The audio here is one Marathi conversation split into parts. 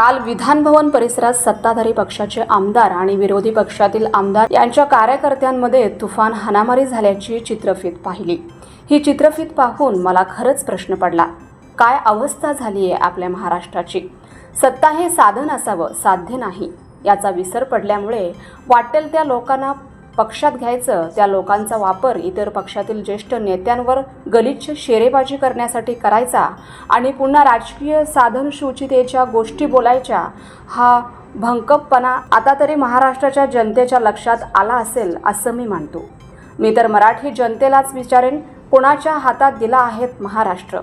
काल विधानभवन परिसरात सत्ताधारी पक्षाचे आमदार आणि विरोधी पक्षातील आमदार यांच्या कार्यकर्त्यांमध्ये तुफान हानामारी झाल्याची चित्रफीत पाहिली. ही चित्रफीत पाहून मला खरंच प्रश्न पडला काय अवस्था झाली आहे आपल्या महाराष्ट्राची? सत्ता हे साधन असावं साध्य नाही याचा विसर पडल्यामुळे वाटेल त्या लोकांना पक्षात घ्यायचं त्या लोकांचा वापर इतर पक्षातील ज्येष्ठ नेत्यांवर गलिच्छ शेरेबाजी करण्यासाठी करायचा आणि पुन्हा राजकीय साधनशुचितेच्या गोष्टी बोलायच्या हा भंकपणा आता तरी महाराष्ट्राच्या जनतेच्या लक्षात आला असेल असं मी मानतो. मी तर मराठी जनतेलाच विचारेन कोणाच्या हातात दिला आहेत महाराष्ट्र?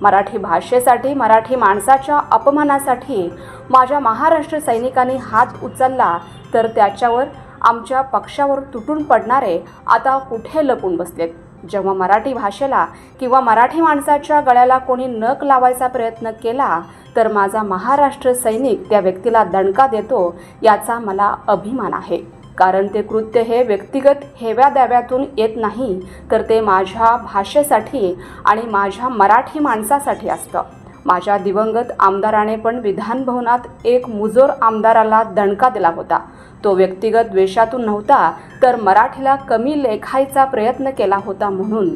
मराठी भाषेसाठी मराठी माणसाच्या अपमानासाठी माझ्या महाराष्ट्र सैनिकांनी हात उचलला तर त्याच्यावर आमच्या पक्षावर तुटून पडणारे आता कुठे लपून बसलेत? जेव्हा मराठी भाषेला किंवा मराठी माणसाच्या गळ्याला कोणी नक लावायचा प्रयत्न केला तर माझा महाराष्ट्र सैनिक त्या व्यक्तीला दणका देतो याचा मला अभिमान आहे. कारण ते कृत्य हे व्यक्तिगत हेव्या द्याव्यातून येत नाही तर ते माझ्या भाषेसाठी आणि माझ्या मराठी माणसासाठी असतं. माझ्या दिवंगत आमदाराने पण विधानभवनात एक मुजोर आमदाराला दणका दिला होता. तो व्यक्तिगत द्वेषातून नव्हता तर मराठीला कमी लेखायचा प्रयत्न केला होता म्हणून.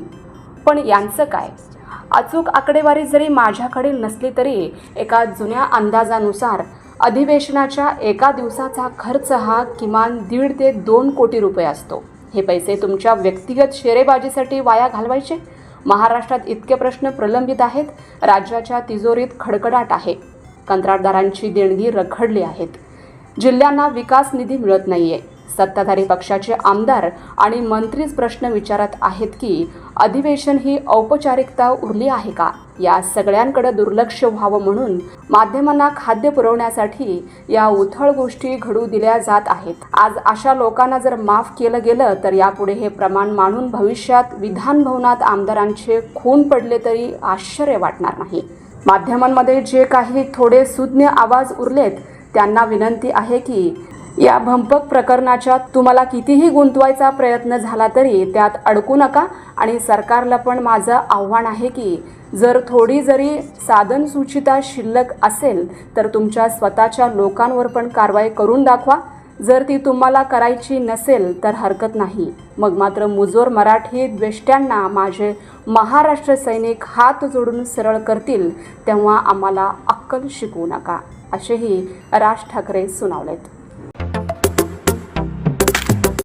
पण यांचं काय? अचूक आकडेवारी जरी माझ्याकडे नसली तरी एका जुन्या अंदाजानुसार अधिवेशनाच्या एका दिवसाचा खर्च हा किमान दीड ते दोन कोटी रुपये असतो. हे पैसे तुमच्या व्यक्तिगत शेरेबाजीसाठी वाया घालवायचे? महाराष्ट्रात इतके प्रश्न प्रलंबित आहेत राज्याच्या तिजोरीत खडखडाट आहे. कंत्राटदारांची देणगी रखडली आहेत. जिल्ह्यांना विकास निधी मिळत नाहीये. सत्ताधारी पक्षाचे आमदार आणि मंत्रीच प्रश्न विचारत आहेत की अधिवेशन ही औपचारिकता उरली आहे का? या सगळ्यांकडे दुर्लक्ष व्हावं म्हणून माध्यमांना खाद्य पुरवण्यासाठी या उथळ गोष्टी घडू दिल्या जात आहेत. आज अशा लोकांना जर माफ केलं गेलं तर यापुढे हे प्रमाण मानून भविष्यात विधानभवनात आमदारांचे खून पडले तरी आश्चर्य वाटणार नाही. माध्यमांमध्ये जे काही थोडे सुज्ञ आवाज उरलेत त्यांना विनंती आहे की या भंपक प्रकरणाच्या तुम्हाला कितीही गुंतवायचा प्रयत्न झाला तरी त्यात अडकू नका आणि सरकारला पण माझं आव्हान आहे की जर थोडी जरी साधन सूचिता शिल्लक असेल तर तुमच्या स्वतःच्या लोकांवर पण कारवाई करून दाखवा. जर ती तुम्हाला करायची नसेल तर हरकत नाही. मग मात्र मुजोर मराठी द्वेष्ट्यांना माझे महाराष्ट्र सैनिक हात जोडून सरळ करतील तेव्हा आम्हाला अक्कल शिकवू नका. असेही राज ठाकरे सुनावलेत.